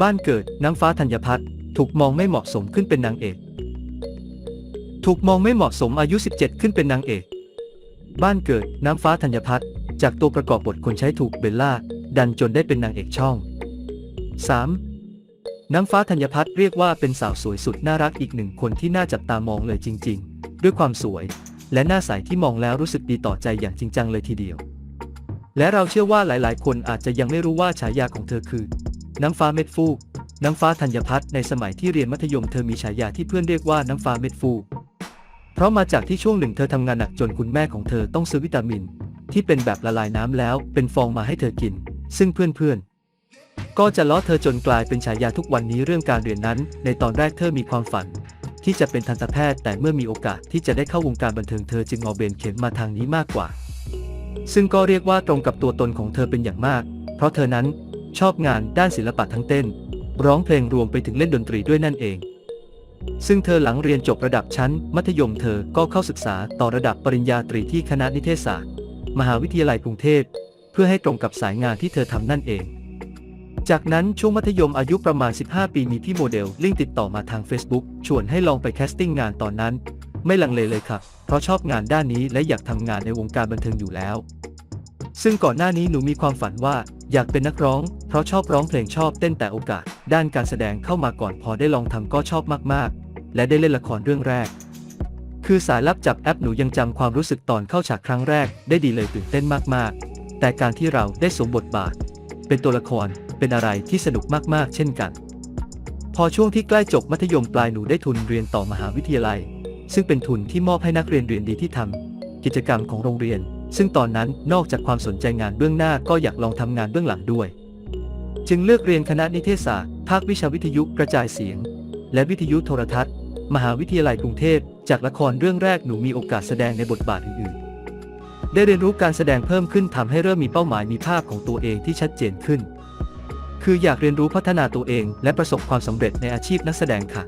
บ้านเกิดน้ำฟ้าธัญพัฒน์ถูกมองไม่เหมาะสมขึ้นเป็นนางเอก ถูกมองไม่เหมาะสมอายุ 17 ขึ้นเป็นนางเอก บ้านเกิดน้ำฟ้าธัญพัฒน์จากตัวประกอบบทคนใช้ถูกเบลล่า ดันจนได้เป็นนางเอกช่อง 3. น้ำฟ้าธัญพัฒน์เรียกว่าเป็นสาวสวยสุดน่ารักอีกหนึ่งคนที่น่าจับตามองเลยจริง ๆ ด้วยความสวย และหน้าใสที่มองแล้วรู้สึกดีต่อใจอย่างจริงจังเลยทีเดียว และเราเชื่อว่าหลายๆ คนอาจจะยังไม่รู้ว่าฉายาของเธอคือ น้ำฟ้าเม็ดฟูก น้ำฟ้าธัญพัฒน์ในสมัยที่เรียนมัธยมเธอมีฉายาที่เพื่อนเรียกว่าน้ำฟ้าเม็ดฟูก เพราะมาจากที่ช่วงหนึ่งเธอทำงานหนักจนคุณแม่ของเธอต้องซื้อวิตามิน ที่เป็นแบบละลายน้ำแล้วเป็นฟองมาให้เธอกิน ซึ่งเพื่อนๆ ก็จะล้อเธอจนกลายเป็นฉายาทุกวันนี้เรื่องการเรียนนั้น ในตอนแรกเธอมีความฝัน ที่จะเป็นทันตแพทย์ แต่เมื่อมีโอกาสที่จะได้เข้าวงการบันเทิงเธอจึงเอเบนเข็มมาทางนี้มากกว่า ซึ่งก็เรียกว่าตรงกับตัวตนของเธอเป็นอย่างมาก เพราะเธอนั้น ชอบงานด้านศิลปะทั้งเต้น ร้องเพลงรวมไปถึงเล่นดนตรีด้วยนั่นเอง ซึ่งเธอหลังเรียนจบระดับชั้น มัธยมเธอก็เข้าศึกษาต่อระดับปริญญาตรีที่คณะนิเทศศาสตร์ มหาวิทยาลัยกรุงเทพ เพื่อให้ตรงกับสายงานที่เธอทำนั่นเอง จากนั้นช่วงมัธยมอายุประมาณ 15 ปีมีพี่โมเดลลิงติดต่อมาทาง Facebook ชวนให้ลองไปแคสติ้งงานตอนนั้น ไม่ลังเลเลยครับเพราะชอบงานด้านนี้และอยากทำงานในวงการบันเทิงอยู่แล้ว ซึ่งก่อนหน้านี้หนูมีความฝันว่า อยากเป็นนักร้อง เพราะชอบร้องเพลงชอบเต้นแต่โอกาส ด้านการแสดงเข้ามาก่อนพอได้ลองทำก็ชอบมากๆ และได้เล่นละครเรื่องแรก คือสายลับจับแอปหนูยังจำความรู้สึกตอนเข้าฉากครั้งแรก ได้ดีเลยตื่นเต้นมากๆ แต่การที่เราได้สวมบทบาท เป็นตัวละครเป็นอะไรที่สนุกมากๆ เช่นกัน พอช่วงที่ใกล้จบมัธยมปลายหนูได้ทุนเรียนต่อมหาวิทยาลัย ซึ่งเป็นทุนที่มอบให้นักเรียนเรียนดีที่ทำกิจกรรมของโรงเรียน ซึ่งตอนนั้นนอกจากความสนใจงานเบื้องหน้าก็อยากลองทำงานเบื้องหลังด้วย จึงเลือกเรียนคณะนิเทศศาสตร์ ภาควิชาวิทยุกระจายเสียง และวิทยุโทรทัศน์ มหาวิทยาลัยกรุงเทพ จากละครเรื่องแรกหนูมีโอกาสแสดงในบทบาทอื่นๆ ได้เรียนรู้การแสดงเพิ่มขึ้นทำให้เริ่มมีเป้าหมายมีภาพของตัวเองที่ชัดเจนขึ้น คืออยากเรียนรู้พัฒนาตัวเอง และประสบความสำเร็จในอาชีพนักแสดงค่ะ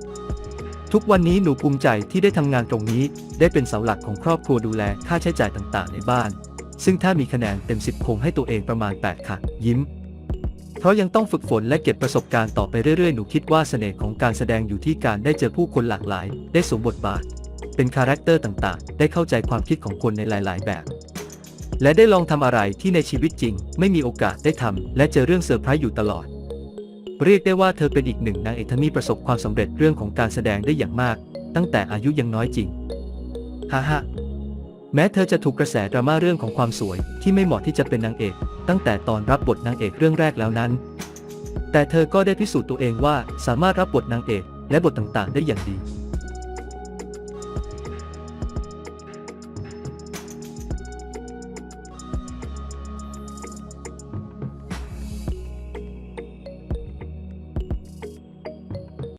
ทุกวันนี้หนูภูมิใจที่ได้ทำงานตรงนี้ ได้เป็นเสาหลักของครอบครัวดูแลค่าใช้จ่ายต่างๆ ในบ้าน ซึ่งถ้ามีคะแนนเต็ม 10 คงให้ตัวเองประมาณ 8 ค่ะ ยิ้ม เพราะยังต้องฝึกฝนและเก็บประสบการณ์ต่อไปเรื่อยๆ หนูคิดว่าเสน่ห์ของการแสดงอยู่ที่การได้เจอผู้คนหลากหลาย ได้สวมบทบาท เป็นคาแรคเตอร์ต่างๆ ได้เข้าใจความคิดของคนในหลาย ๆ แบบ และได้ลองทำอะไรที่ในชีวิตจริง ไม่มีโอกาสได้ทำและเจอเรื่องเซอร์ไพรส์อยู่ตลอด เรียกได้ว่าเธอเป็นอีกหนึ่งนางเอกที่มีประสบความสำเร็จเรื่องของการแสดงได้อย่างมาก ตั้งแต่อายุยังน้อยจริงฮ่าฮ่าแม้เธอจะถูกกระแสดราม่าเรื่องของความสวยที่ไม่เหมาะที่จะเป็นนางเอก ตั้งแต่ตอนรับบทนางเอกเรื่องแรกแล้วนั้น แต่เธอก็ได้พิสูจน์ตัวเองว่าสามารถรับบทนางเอกและบทต่างๆ ได้อย่างดี